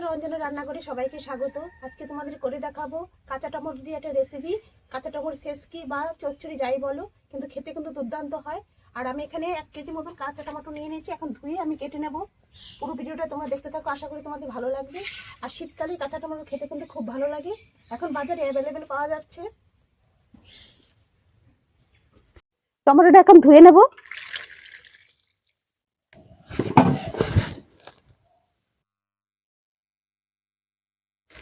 বন্ধুরা, অঞ্জনা রান্না করে সবাইকে স্বাগত। আজকে তোমাদের করে দেখাবো কাঁচা টমেটো দিয়ে একটা রেসিপি কাঁচা টমেটো সেসকি বা চচ্চড়ি যাই বলো, কিন্তু খেতে কিন্তু দুর্দান্ত হয়। আর আমি এখানে এক কেজি মতন কাঁচা টমেটো নিয়ে নিয়েছি, এখন ধুয়ে আমি কেটে নেব। পুরো ভিডিওটা তোমরা দেখতে থাকো, আশা করি তোমাদের ভালো লাগবে। আর শীতকালে কাঁচা টমেটো খেতে কিন্তু খুব ভালো লাগে। এখন বাজারে অ্যাভেলেবেল পাওয়া যাচ্ছে। টমেটোটা এখন ধুয়ে নেব।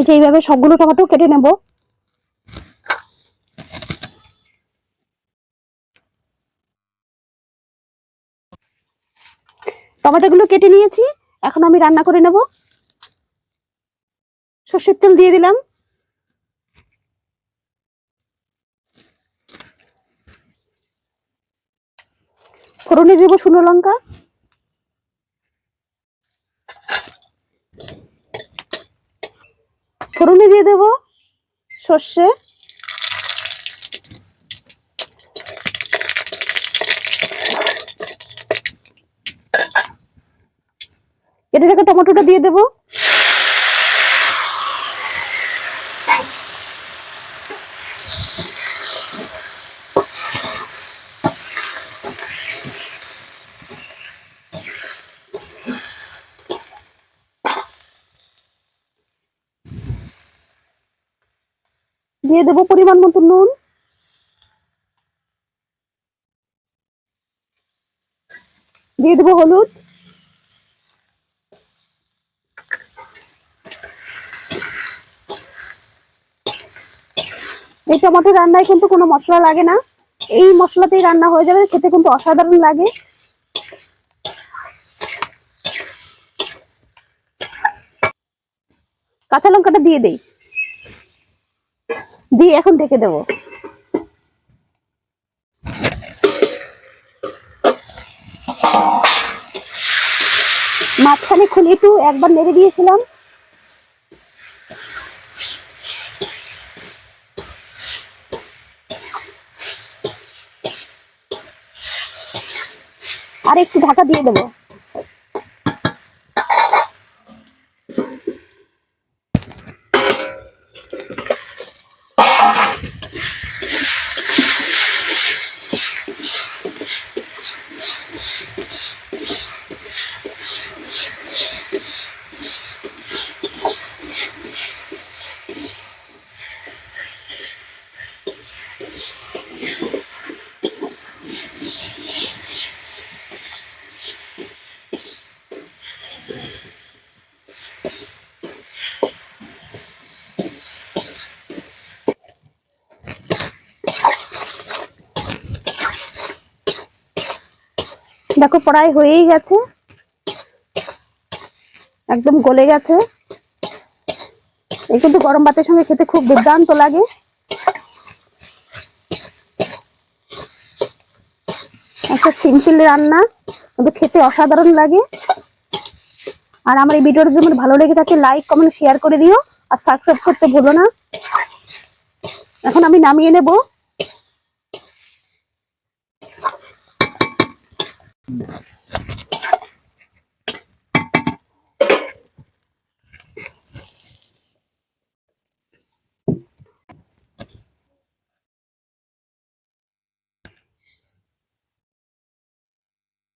এই যে এইভাবে সবগুলো টমেটো কেটে নেব। টমেটোগুলো কেটে নিয়েছি, এখন আমি রান্না করে নেব। সর্ষের তেল দিয়ে দিলাম। ফোড়নে দেবো শুকনো লঙ্কা। ফোড়নে দিয়ে দেব সর্ষে। এটা টমেটোটা দিয়ে দেব। দিয়ে দেব পরিমাণ মতো নুন। দিয়ে দেবো হলুদ। এই টমেটো রান্নায় কিন্তু কোনো মশলা লাগে না। এই মশলাতেই রান্না হয়ে যাবে, খেতে কিন্তু অসাধারণ লাগে। কাঁচা লঙ্কাটা দিয়ে দেই। দিয়ে এখন ঢেকে দেব। মাঝখানে খুলে একটু একবার নেড়ে দিয়েছিলাম। আর একটু ঢাকা দিয়ে দেবো। দেখো প্রায় হয়েই গেছে। একদম গলে গেছে। এই কিন্তু গরম ভাতের সঙ্গে খেতে খুব দুর্দান্ত লাগে। একটা সিম্পল রান্না, কিন্তু খেতে অসাধারণ লাগে। আর আমার এই ভিডিওটা যদি ভালো লেগে থাকে লাইক কমেন্ট শেয়ার করে দিও। আর সাবস্ক্রাইব করতে ভুলো না। এখন আমি নামিয়ে নেব।